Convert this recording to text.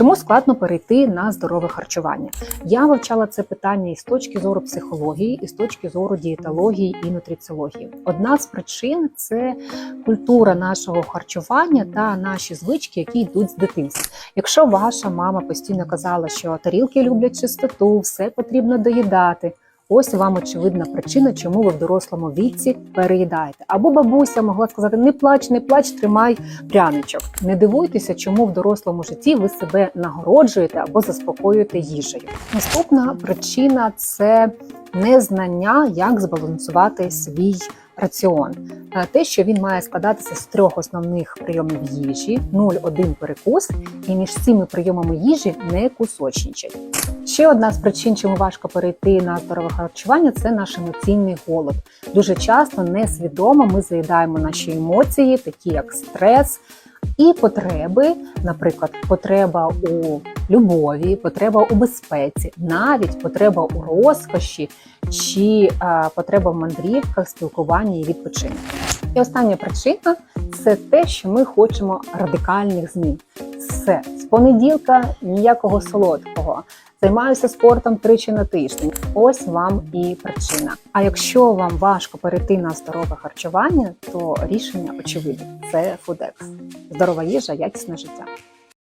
Чому складно перейти на здорове харчування? Я вивчала це питання і з точки зору психології, і з точки зору дієтології і нутриціології. Одна з причин це культура нашого харчування та наші звички, які йдуть з дитинства. Якщо ваша мама постійно казала, що тарілки люблять чистоту, все потрібно доїдати. Ось вам очевидна причина, чому ви в дорослому віці переїдаєте. Або бабуся могла сказати: не плач, не плач, тримай пряничок. Не дивуйтеся, чому в дорослому житті ви себе нагороджуєте або заспокоюєте їжею. Наступна причина це незнання, як збалансувати свій раціон. Е, Те, що він має складатися з трьох основних прийомів їжі: 0,1 перекус, і між цими прийомами їжі не кусочничать. Ще одна з причин, чому важко перейти на здорове харчування, це наш емоційний голод. Дуже часто несвідомо ми заїдаємо наші емоції, такі як стрес. І потреби, наприклад, потреба у любові, потреба у безпеці, навіть потреба у розкоші чи е, потреба в мандрівках, спілкуванні і відпочинку. І остання причина це те, що ми хочемо радикальних змін. З понеділка ніякого солодкого. Займаюся спортом тричі на тиждень. Ось вам і причина. А якщо вам важко перейти на здорове харчування, то рішення очевидне це Фудекс. Здорова їжа, якісне життя.